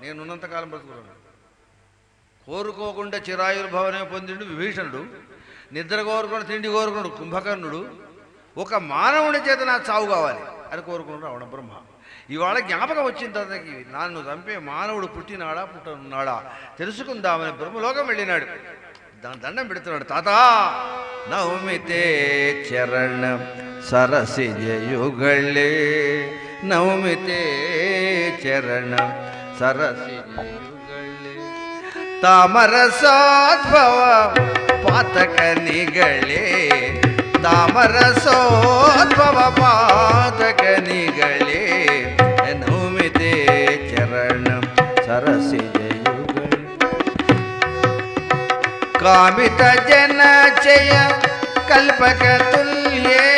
నేనున్నంతకాలం బ్రతుకున్నాను కోరుకోకుండా చిరాయుర్భవనే పొందిండు విభీషణుడు నిద్ర కోరుకున్న తిండి కోరుకున్నాడు కుంభకర్ణుడు. ఒక మానవుని చేత నా చావు కావాలి అని కోరుకున్నాడు రావణ బ్రహ్మ. ఇవాళ జ్ఞాపకం వచ్చిన తర్వాతకి నన్ను చంపే మానవుడు పుట్టినాడా పుట్టనున్నాడా తెలుసుకుందామని బ్రహ్మలోకం వెళ్ళినాడు. దాని దండం పెడుతున్నాడు తాత నవమితే చరణ సరసిజయుగళ్ళే నవమితే చరణ सरस तामरसोद्भव पातक निगले, तामरसोद्भव पातक निगले नौमिते चरण सरसि कामित जन चय कल्पक तुल्ये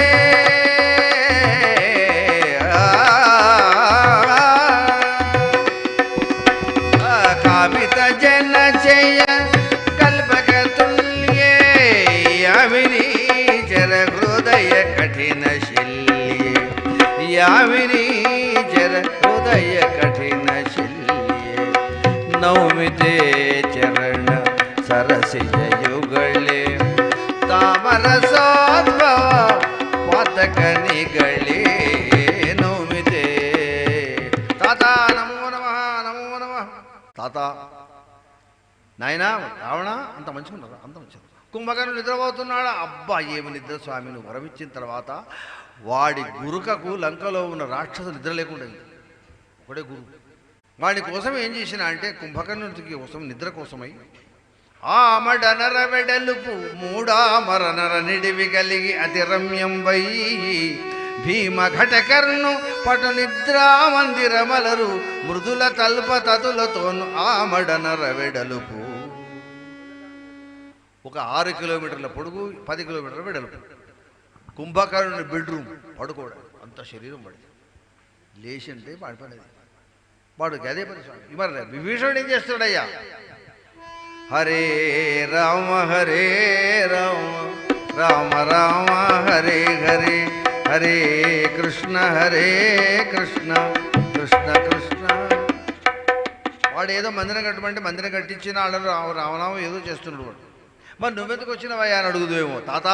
భజన చేయ కల్పకతుల్యే యామినీచర హృదయ కఠిన శిల్యే యామినీచర హృదయ కఠిన శిల్యే నౌమితే చరణ సరసిజ యుగళే తామరసోద్భవ పాతక నిగళే నౌమితే తాత నమో నమ నమో నమ తాత నాయనా రావణ అంత మంచిగా ఉన్నారు? అంత మంచిగా కుంభకర్ణుడు నిద్రపోతున్నాడు? అబ్బా ఏమి నిద్ర స్వామిని వరమిచ్చిన తర్వాత వాడి గురుకకు లంకలో ఉన్న రాక్షసులు నిద్ర లేకుండా అయింది. ఒకడే గురు. వాడి కోసం ఏం చేసిన అంటే కుంభకర్ణుడికి కోసం నిద్ర కోసమై ఆమడనర వెడలుపు మూడామర నర నిడివి కలిగి అతి రమ్యం వై భీమ ఘటకర్ణు పటు నిద్రా మందిరమలరు మృదుల తల్ప తతులతోను ఆమడనర వెడలుపు ఒక ఆరు కిలోమీటర్ల పొడుగు పది కిలోమీటర్ల వెడల్పు. కుంభకర్ణుని బెడ్రూమ్ పడుకోవడం. అంత శరీరం పడింది. లేచి అంటే పడిపోయినది వాడు అదే పని స్వామి. మరి విభీషణుడు ఏం చేస్తాడయ్యా హరే రామ హరే రామ. రామ రామ హరే హరే. హరే కృష్ణ హరే కృష్ణ. కృష్ణ కృష్ణ. వాడు ఏదో మందిరం కట్టమంటే మందిరం కట్టించిన వాళ్ళు రామనామం ఏదో చేస్తున్నాడు వాడు. మరి నువ్వెందుకు వచ్చినవయ్యా అని అడుగుదేమో తాత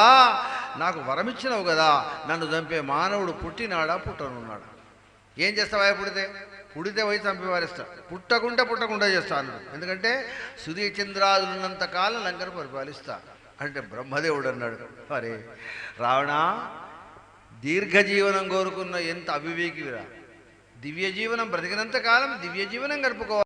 నాకు వరమిచ్చినావు కదా. నన్ను చంపే మానవుడు పుట్టినాడా పుట్టనున్నాడా? ఏం చేస్తావా పుడితే? పుడితే పోయి చంపేవారిస్తా. పుట్టకుండా పుట్టకుండా చేస్తాను ఎందుకంటే సూర్యచంద్రాదులు కాలం లంకను పరిపాలిస్తా అంటే బ్రహ్మదేవుడు అన్నాడు. అరే రావణ దీర్ఘజీవనం కోరుకున్న ఎంత అవివేకివిరా. దివ్య జీవనం బ్రతికినంత కాలం దివ్య జీవనం గడుపుకోవాలి.